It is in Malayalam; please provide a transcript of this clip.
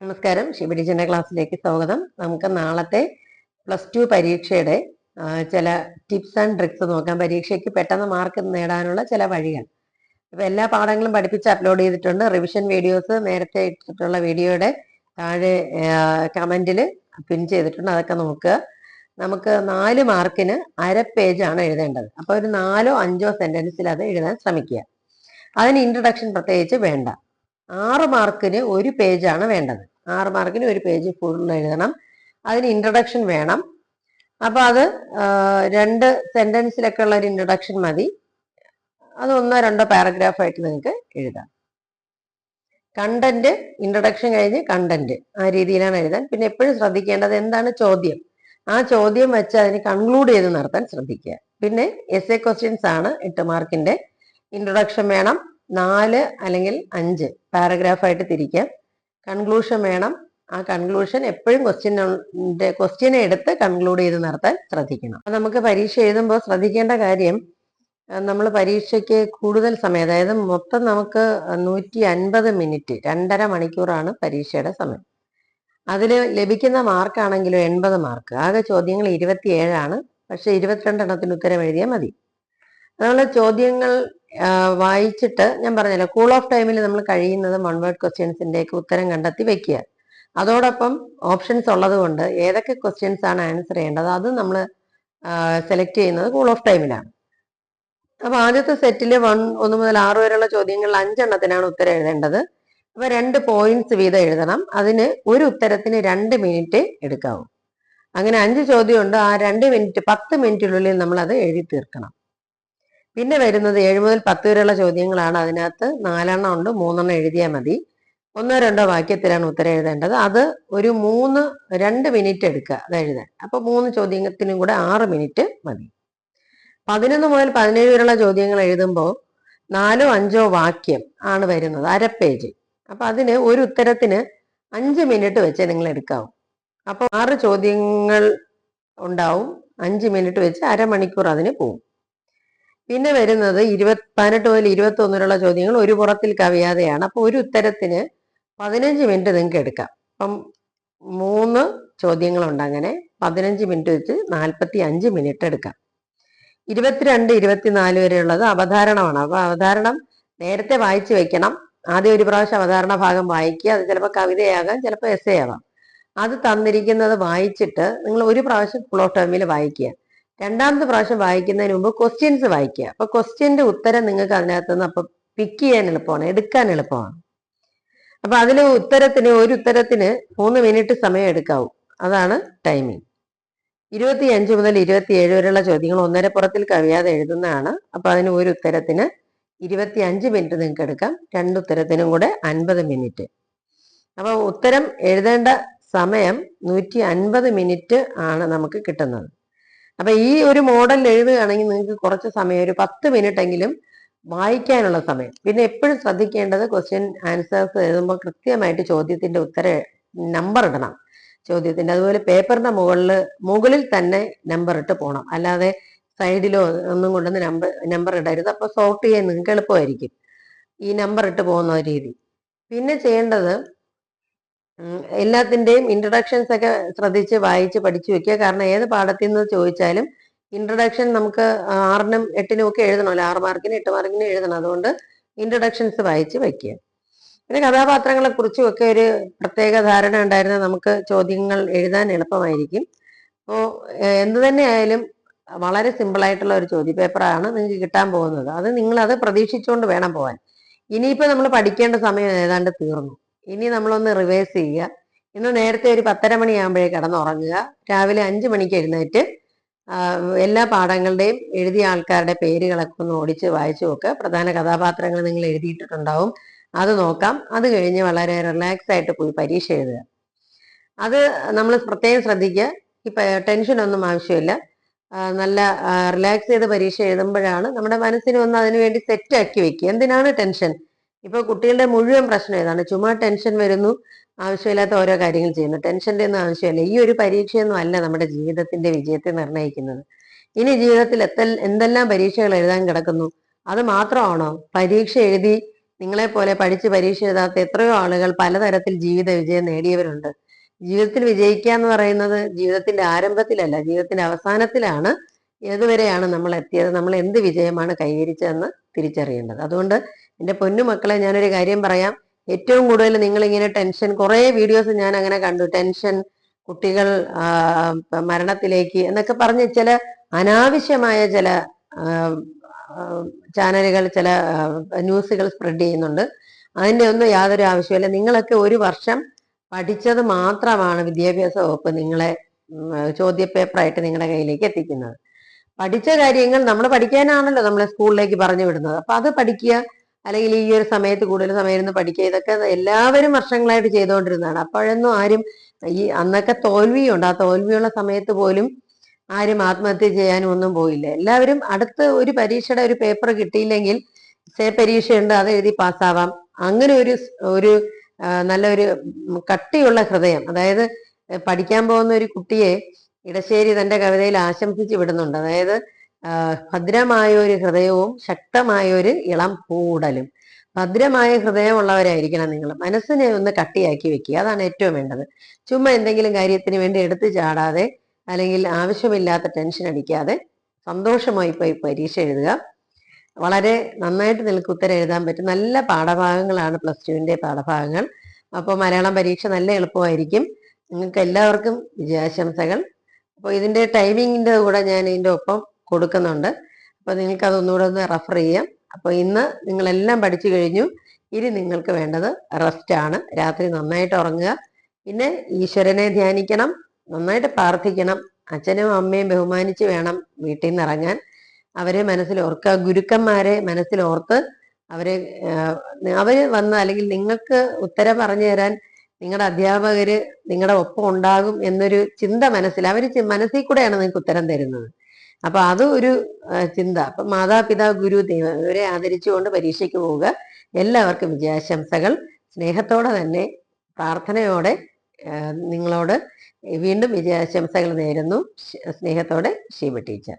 നമസ്കാരം. ശിവരിജന ക്ലാസ്സിലേക്ക് സ്വാഗതം. നമുക്ക് നാളത്തെ പ്ലസ് ടു പരീക്ഷയുടെ ചില ടിപ്സ് ആൻഡ് ട്രിക്സ് നോക്കാം. പരീക്ഷയ്ക്ക് പെട്ടെന്ന് മാർക്ക് നേടാനുള്ള ചില വഴികൾ. ഇപ്പൊ എല്ലാ പാഠങ്ങളും പഠിപ്പിച്ച് അപ്ലോഡ് ചെയ്തിട്ടുണ്ട്. റിവിഷൻ വീഡിയോസ് നേരത്തെ ഇട്ടിട്ടുള്ള വീഡിയോയുടെ താഴെ കമന്റിൽ പിൻ ചെയ്തിട്ടുണ്ട്. അതൊക്കെ നോക്കുക. നമുക്ക് നാല് മാർക്കിന് അര പേജ് ആണ് എഴുതേണ്ടത്. അപ്പൊ ഒരു നാലോ അഞ്ചോ സെന്റൻസിൽ അത് എഴുതാൻ ശ്രമിക്കുക. അതിന് ഇൻട്രഡക്ഷൻ പ്രത്യേകിച്ച് വേണ്ട. ആറ് മാർക്കിന് ഒരു പേജാണ് വേണ്ടത്. ആറ് മാർക്കിന് ഒരു പേജ് ഫുൾ എഴുതണം. അതിന് ഇൻട്രഡക്ഷൻ വേണം. അപ്പൊ അത് രണ്ട് സെന്റൻസിലൊക്കെ ഉള്ള ഒരു ഇൻട്രഡക്ഷൻ മതി. അത് ഒന്നോ രണ്ടോ പാരഗ്രാഫ് ആയിട്ട് നിങ്ങൾക്ക് എഴുതാം. കണ്ടന്റ് ഇൻട്രഡക്ഷൻ കഴിഞ്ഞ് കണ്ടന്റ് ആ രീതിയിലാണ് എഴുതാൻ. പിന്നെ എപ്പോഴും ശ്രദ്ധിക്കേണ്ടത് എന്താണ് ചോദ്യം? ആ ചോദ്യം വെച്ച് അതിന് കൺക്ലൂഡ് ചെയ്ത് നടത്താൻ ശ്രദ്ധിക്കുക. പിന്നെ എസ് എ ക്വസ്റ്റ്യൻസ് ആണ് എട്ട് മാർക്കിന്റെ ഇൻട്രൊഡക്ഷൻ വേണം. നാല് അല്ലെങ്കിൽ അഞ്ച് പാരഗ്രാഫായിട്ട് തിരിക്കാം. കൺക്ലൂഷൻ വേണം. ആ കൺക്ലൂഷൻ എപ്പോഴും ക്വസ്റ്റ്യന്റെ ക്വസ്റ്റ്യനെ എടുത്ത് കൺക്ലൂഡ് ചെയ്ത് നടത്താൻ ശ്രദ്ധിക്കണം. നമുക്ക് പരീക്ഷ എഴുതുമ്പോൾ ശ്രദ്ധിക്കേണ്ട കാര്യം നമ്മൾ പരീക്ഷയ്ക്ക് കൂടുതൽ സമയം അതായത് മൊത്തം നമുക്ക് നൂറ്റി അൻപത് മിനിറ്റ് രണ്ടര മണിക്കൂറാണ് പരീക്ഷയുടെ സമയം. അതിൽ ലഭിക്കുന്ന മാർക്കാണെങ്കിലും എൺപത് മാർക്ക് ആകെ ചോദ്യങ്ങൾ ഇരുപത്തിയേഴാണ്. പക്ഷെ ഇരുപത്തിരണ്ടെണ്ണത്തിന് ഉത്തരം എഴുതിയാൽ മതി. അതുപോലെ ചോദ്യങ്ങൾ വായിച്ചിട്ട് ഞാൻ പറഞ്ഞല്ലോ കൂൾ ഓഫ് ടൈമിൽ നമ്മൾ കഴിയുന്നത് വൺ വേർഡ് ക്വസ്റ്റ്യൻസിന്റെ ഒക്കെ ഉത്തരം കണ്ടെത്തി വെക്കുക. അതോടൊപ്പം ഓപ്ഷൻസ് ഉള്ളത് കൊണ്ട് ഏതൊക്കെ ക്വസ്റ്റ്യൻസ് ആണ് ആൻസർ ചെയ്യേണ്ടത് അത് നമ്മൾ സെലക്ട് ചെയ്യുന്നത് കൂൾ ഓഫ് ടൈമിലാണ് അപ്പൊ ആദ്യത്തെ സെറ്റിൽ വൺ ഒന്ന് മുതൽ ആറ് വരെയുള്ള ചോദ്യങ്ങളിൽ അഞ്ചെണ്ണത്തിനാണ് ഉത്തരം എഴുതേണ്ടത്. അപ്പൊ രണ്ട് പോയിന്റ്സ് വീതം എഴുതണം. അതിന് ഒരു ഉത്തരത്തിന് രണ്ട് മിനിറ്റ് എടുക്കാവും. അങ്ങനെ അഞ്ച് ചോദ്യമുണ്ട്. ആ രണ്ട് മിനിറ്റ് പത്ത് മിനിറ്റിനുള്ളിൽ നമ്മൾ അത് എഴുതി തീർക്കണം. പിന്നെ വരുന്നത് ഏഴ് മുതൽ പത്ത് വരെയുള്ള ചോദ്യങ്ങളാണ്. അതിനകത്ത് നാലെണ്ണം ഉണ്ട് മൂന്നെണ്ണം എഴുതിയാൽ മതി. ഒന്നോ രണ്ടോ വാക്യത്തിലാണ് ഉത്തരം എഴുതേണ്ടത്. അത് ഒരു മൂന്ന് രണ്ട് മിനിറ്റ് എടുക്കുക. അത് എഴുതാൻ. അപ്പൊ മൂന്ന് ചോദ്യത്തിനും കൂടെ ആറ് മിനിറ്റ് മതി. പതിനൊന്ന് മുതൽ പതിനേഴ് വരെയുള്ള ചോദ്യങ്ങൾ എഴുതുമ്പോൾ നാലോ അഞ്ചോ വാക്യം ആണ് വരുന്നത്. അര പേജ് അപ്പൊ അതിന് ഒരു ഉത്തരത്തിന് അഞ്ച് മിനിറ്റ് വെച്ച് നിങ്ങൾ എടുക്കാവും. അപ്പൊ ആറ് ചോദ്യങ്ങൾ ഉണ്ടാവും. അഞ്ച് മിനിറ്റ് വെച്ച് അരമണിക്കൂർ അതിന് പോകും പിന്നെ വരുന്നത് ഇരുപത് പതിനെട്ട് മുതൽ ഇരുപത്തി വരെയുള്ള ചോദ്യങ്ങൾ ഒരു പുറത്തിൽ കവിയാതെയാണ്. അപ്പൊ ഒരു ഉത്തരത്തിന് പതിനഞ്ച് മിനിറ്റ് നിങ്ങൾക്ക് എടുക്കാം. അപ്പം മൂന്ന് ചോദ്യങ്ങളുണ്ട് അങ്ങനെ. പതിനഞ്ച് മിനിറ്റ് വെച്ച് നാൽപ്പത്തി അഞ്ച് മിനിറ്റ് എടുക്കാം. ഇരുപത്തിരണ്ട് ഇരുപത്തിനാല് വരെയുള്ളത് അവധാരണമാണ് അപ്പൊ അവധാരണം നേരത്തെ വായിച്ചു വെക്കണം. ആദ്യം ഒരു പ്രാവശ്യം അവതാരണ ഭാഗം വായിക്കുക. അത് ചിലപ്പോൾ കവിതയാകാം ചിലപ്പോൾ എസ് ആവാം. അത് തന്നിരിക്കുന്നത് വായിച്ചിട്ട് നിങ്ങൾ ഒരു പ്രാവശ്യം ടേമിൽ വായിക്കുക. രണ്ടാമത്തെ പ്രാവശ്യം വായിക്കുന്നതിന് മുമ്പ് ക്വസ്റ്റ്യൻസ് വായിക്കുക. അപ്പൊ ക്വസ്റ്റ്യന്റെ ഉത്തരം നിങ്ങൾക്ക് അതിനകത്ത് നിന്ന് അപ്പൊ പിക്ക് ചെയ്യാൻ എളുപ്പമാണ് എടുക്കാൻ എളുപ്പമാണ്. അപ്പൊ അതിലെ ഉത്തരത്തിന് ഒരു ഉത്തരത്തിന് മൂന്ന് മിനിറ്റ് സമയം എടുക്കാവൂ. അതാണ് ടൈമിംഗ് ഇരുപത്തി അഞ്ച് മുതൽ ഇരുപത്തി ഏഴ് വരെയുള്ള ചോദ്യങ്ങൾ ഒന്നര പുറത്തിൽ കവിയാതെ എഴുതുന്നതാണ്. അപ്പൊ അതിന് ഒരു ഉത്തരത്തിന് ഇരുപത്തി അഞ്ച് മിനിറ്റ് നിങ്ങൾക്ക് എടുക്കാം. രണ്ട് ഉത്തരത്തിനും കൂടെ അൻപത് മിനിറ്റ് അപ്പൊ ഉത്തരം എഴുതേണ്ട സമയം നൂറ്റി അൻപത് മിനിറ്റ് ആണ് നമുക്ക് കിട്ടുന്നത്. അപ്പൊ ഈ ഒരു മോഡൽ എഴുതുകയാണെങ്കിൽ നിങ്ങൾക്ക് കുറച്ച് സമയം ഒരു പത്ത് മിനിറ്റ് എങ്കിലും വായിക്കാനുള്ള സമയം. പിന്നെ എപ്പോഴും ശ്രദ്ധിക്കേണ്ടത് ക്വസ്റ്റ്യൻ ആൻസേഴ്സ് എഴുതുമ്പോൾ കൃത്യമായിട്ട് ചോദ്യത്തിന്റെ ഉത്തര നമ്പർ ഇടണം. ചോദ്യത്തിന്റെ അതുപോലെ പേപ്പറിന്റെ മുകളിൽ മുകളിൽ തന്നെ നമ്പർ ഇട്ട് പോകണം അല്ലാതെ സൈഡിലോ ഒന്നും കൊണ്ടുവന്ന് നമ്പർ നമ്പർ ഇടരുത്. അപ്പൊ സോർട്ട് ചെയ്യാൻ നിങ്ങൾക്ക് എളുപ്പമായിരിക്കും. ഈ നമ്പർ ഇട്ട് പോകുന്ന രീതി. പിന്നെ ചെയ്യേണ്ടത് ഉം, എല്ലാത്തിന്റെയും ഇൻട്രഡക്ഷൻസ് ഒക്കെ ശ്രദ്ധിച്ച് വായിച്ച് പഠിച്ചു വെക്കുക. കാരണം ഏത് പാഠത്തിൽ നിന്ന് ചോദിച്ചാലും ഇൻട്രഡക്ഷൻ നമുക്ക് ആറിനും എട്ടിനും ഒക്കെ എഴുതണമല്ലോ. ആറ് മാർക്കിന് എട്ട് മാർക്കിന് എഴുതണം. അതുകൊണ്ട് ഇൻട്രഡക്ഷൻസ് വായിച്ച് വയ്ക്കുക പിന്നെ കഥാപാത്രങ്ങളെ കുറിച്ചും ഒക്കെ ഒരു പ്രത്യേക ധാരണ ഉണ്ടായിരുന്ന നമുക്ക് ചോദ്യങ്ങൾ എഴുതാൻ എളുപ്പമായിരിക്കും. അപ്പോൾ എന്ത് തന്നെയായാലും വളരെ സിമ്പിൾ ആയിട്ടുള്ള ഒരു ചോദ്യ പേപ്പറാണ് നിങ്ങൾക്ക് കിട്ടാൻ പോകുന്നത്. അത് നിങ്ങൾ അത് പ്രതീക്ഷിച്ചുകൊണ്ട് വേണം പോകാൻ ഇനിയിപ്പോൾ നമ്മൾ പഠിക്കേണ്ട സമയം ഏതാണ്ട് തീർന്നു. ഇനി നമ്മളൊന്ന് റിവേഴ്സ് ചെയ്യുക. ഇന്ന് നേരത്തെ ഒരു പത്തര മണിയാകുമ്പോഴേ കിടന്നുറങ്ങുക. രാവിലെ അഞ്ച് മണിക്ക് എഴുന്നേറ്റ് എല്ലാ പാഠങ്ങളുടെയും എഴുതിയ ആൾക്കാരുടെ പേരുകളൊക്കെ ഒന്ന് ഓടിച്ച് വായിച്ചു നോക്കുക. പ്രധാന കഥാപാത്രങ്ങൾ നിങ്ങൾ എഴുതിയിട്ടിട്ടുണ്ടാവും അത് നോക്കാം. അത് കഴിഞ്ഞ് വളരെ റിലാക്സ് ആയിട്ട് പോയി പരീക്ഷ എഴുതുക. അത് നമ്മൾ പ്രത്യേകം ശ്രദ്ധിക്കുക. ഇപ്പൊ ടെൻഷൻ ഒന്നും ആവശ്യമില്ല. നല്ല റിലാക്സ് ചെയ്ത് പരീക്ഷ എഴുതുമ്പോഴാണ് നമ്മുടെ മനസ്സിനെ ഒന്ന് അതിനുവേണ്ടി സെറ്റാക്കി വെക്കുക. എന്തിനാണ് ടെൻഷൻ ഇപ്പൊ കുട്ടികളുടെ മുഴുവൻ പ്രശ്നം ഏതാണ് ചുമ്മാ ടെൻഷൻ വരുന്നു ആവശ്യമില്ലാത്ത ഓരോ കാര്യങ്ങൾ ചെയ്യുന്നു. ടെൻഷന്റെ ഒന്നും ആവശ്യമില്ല. ഈ ഒരു പരീക്ഷയൊന്നും അല്ല നമ്മുടെ ജീവിതത്തിന്റെ വിജയത്തെ നിർണയിക്കുന്നത്. ഇനി ജീവിതത്തിൽ എത്ത എന്തെല്ലാം പരീക്ഷകൾ എഴുതാൻ കിടക്കുന്നു? അത് മാത്രമാണോ? പരീക്ഷ എഴുതി നിങ്ങളെ പോലെ പഠിച്ച് പരീക്ഷ എഴുതാത്ത എത്രയോ ആളുകൾ പലതരത്തിൽ ജീവിത വിജയം നേടിയവരുണ്ട്. ജീവിതത്തിൽ വിജയിക്കുക എന്ന് പറയുന്നത് ജീവിതത്തിന്റെ ആരംഭത്തിലല്ല ജീവിതത്തിന്റെ അവസാനത്തിലാണ് ഏതുവരെയാണ് നമ്മൾ എത്തിയത് നമ്മൾ എന്ത് വിജയമാണ് കൈവരിച്ചതെന്ന് തിരിച്ചറിയേണ്ടത്. അതുകൊണ്ട് എന്റെ പൊന്നു മക്കളെ ഞാനൊരു കാര്യം പറയാം. ഏറ്റവും കൂടുതൽ നിങ്ങൾ ഇങ്ങനെ ടെൻഷൻ കുറേ വീഡിയോസ് ഞാൻ അങ്ങനെ കണ്ടു. ടെൻഷൻ കുട്ടികൾ മരണത്തിലേക്ക് എന്നൊക്കെ പറഞ്ഞ് ചില അനാവശ്യമായ ചില ചാനലുകൾ ചില ന്യൂസുകൾ സ്പ്രെഡ് ചെയ്യുന്നുണ്ട്. അതിന്റെ ഒന്നും യാതൊരു ആവശ്യമില്ല നിങ്ങളൊക്കെ ഒരു വർഷം പഠിച്ചത് മാത്രമാണ് വിദ്യാഭ്യാസ വകുപ്പ് നിങ്ങളെ ചോദ്യപേപ്പറായിട്ട് നിങ്ങളുടെ കയ്യിലേക്ക് എത്തിക്കുന്നത്. പഠിച്ച കാര്യങ്ങൾ നമ്മൾ പഠിക്കാനാണല്ലോ നമ്മളെ സ്കൂളിലേക്ക് പറഞ്ഞു വിടുന്നത്. അപ്പൊ അത് പഠിക്കുക അല്ലെങ്കിൽ ഈ ഒരു സമയത്ത് കൂടുതൽ സമയം ഇരുന്ന് പഠിക്കുക ഇതൊക്കെ എല്ലാവരും വർഷങ്ങളായിട്ട് ചെയ്തുകൊണ്ടിരുന്നതാണ്. അപ്പോഴൊന്നും ആരും ഈ അന്നൊക്കെ തോൽവിയുണ്ട്. ആ തോൽവിയുള്ള സമയത്ത് പോലും ആരും ആത്മഹത്യ ചെയ്യാനും ഒന്നും പോയില്ല. എല്ലാവരും അടുത്ത ഒരു പരീക്ഷയുടെ ഒരു പേപ്പർ കിട്ടിയില്ലെങ്കിൽ സേ പരീക്ഷയുണ്ട് അത് എഴുതി പാസ്സാവാം. അങ്ങനെ ഒരു ഒരു നല്ലൊരു കട്ടിയുള്ള ഹൃദയം അതായത് പഠിക്കാൻ പോകുന്ന ഒരു കുട്ടിയെ ഇടശ്ശേരി തന്റെ കവിതയിൽ ആശംസിച്ച് വിടുന്നുണ്ട്. അതായത് ഭദ്രമായ ഒരു ഹൃദയവും ശക്തമായ ഒരു ഇളം കൂടലും. ഭദ്രമായ ഹൃദയമുള്ളവരായിരിക്കണം നിങ്ങൾ. മനസ്സിനെ ഒന്ന് കട്ടിയാക്കി വെക്കുക. അതാണ് ഏറ്റവും വേണ്ടത്. ചുമ്മാ എന്തെങ്കിലും കാര്യത്തിന് വേണ്ടി എടുത്തു ചാടാതെ അല്ലെങ്കിൽ ആവശ്യമില്ലാത്ത ടെൻഷൻ അടിക്കാതെ സന്തോഷമായി പോയി പരീക്ഷ എഴുതുക. വളരെ നന്നായിട്ട് നിങ്ങൾക്ക് ഉത്തരം എഴുതാൻ പറ്റും. നല്ല പാഠഭാഗങ്ങളാണ് പ്ലസ് ടുവിന്റെ പാഠഭാഗങ്ങൾ. അപ്പോൾ മലയാളം പരീക്ഷ നല്ല എളുപ്പമായിരിക്കും. നിങ്ങൾക്ക് എല്ലാവർക്കും വിജയാശംസകൾ. അപ്പോൾ ഇതിന്റെ ടൈമിങ്ങിന്റെ കൂടെ ഞാൻ ഇതിന്റെ ഒപ്പം കൊടുക്കുന്നുണ്ട്. അപ്പോൾ നിങ്ങൾക്ക് അതൊന്നുകൂടെ ഒന്ന് റെഫർ ചെയ്യാം. അപ്പോൾ ഇന്ന് നിങ്ങളെല്ലാം പഠിച്ചു കഴിഞ്ഞു. ഇനി നിങ്ങൾക്ക് വേണ്ടത് റെസ്റ്റ് ആണ്. രാത്രി നന്നായിട്ട് ഉറങ്ങുക. പിന്നെ ഈശ്വരനെ ധ്യാനിക്കണം. നന്നായിട്ട് പ്രാർത്ഥിക്കണം. അച്ഛനും അമ്മയും ബഹുമാനിച്ച് വേണം വീട്ടിൽ നിന്ന് ഇറങ്ങാൻ. അവരെ മനസ്സിൽ ഓർക്കുക. ഗുരുക്കന്മാരെ മനസ്സിൽ ഓർത്ത് അവരെ അവർ വന്ന് അല്ലെങ്കിൽ നിങ്ങൾക്ക് ഉത്തരം പറഞ്ഞു തരാൻ നിങ്ങളുടെ അധ്യാപകര് നിങ്ങളുടെ ഒപ്പം ഉണ്ടാകും എന്നൊരു ചിന്ത മനസ്സിൽ അവർ മനസ്സിൽ കൂടെയാണ് നിങ്ങൾക്ക് ഉത്തരം തരുന്നത്. അപ്പൊ അത് ഒരു ചിന്ത. അപ്പൊ മാതാപിതാ ഗുരു ദൈവം ഇവരെ ആദരിച്ചുകൊണ്ട് പരീക്ഷയ്ക്ക് പോവുക. എല്ലാവർക്കും വിജയാശംസകൾ. സ്നേഹത്തോടെ തന്നെ പ്രാർത്ഥനയോടെ നിങ്ങളോട് വീണ്ടും വിജയാശംസകൾ നേരുന്നു. സ്നേഹത്തോടെ ഷീബ ടീച്ചർ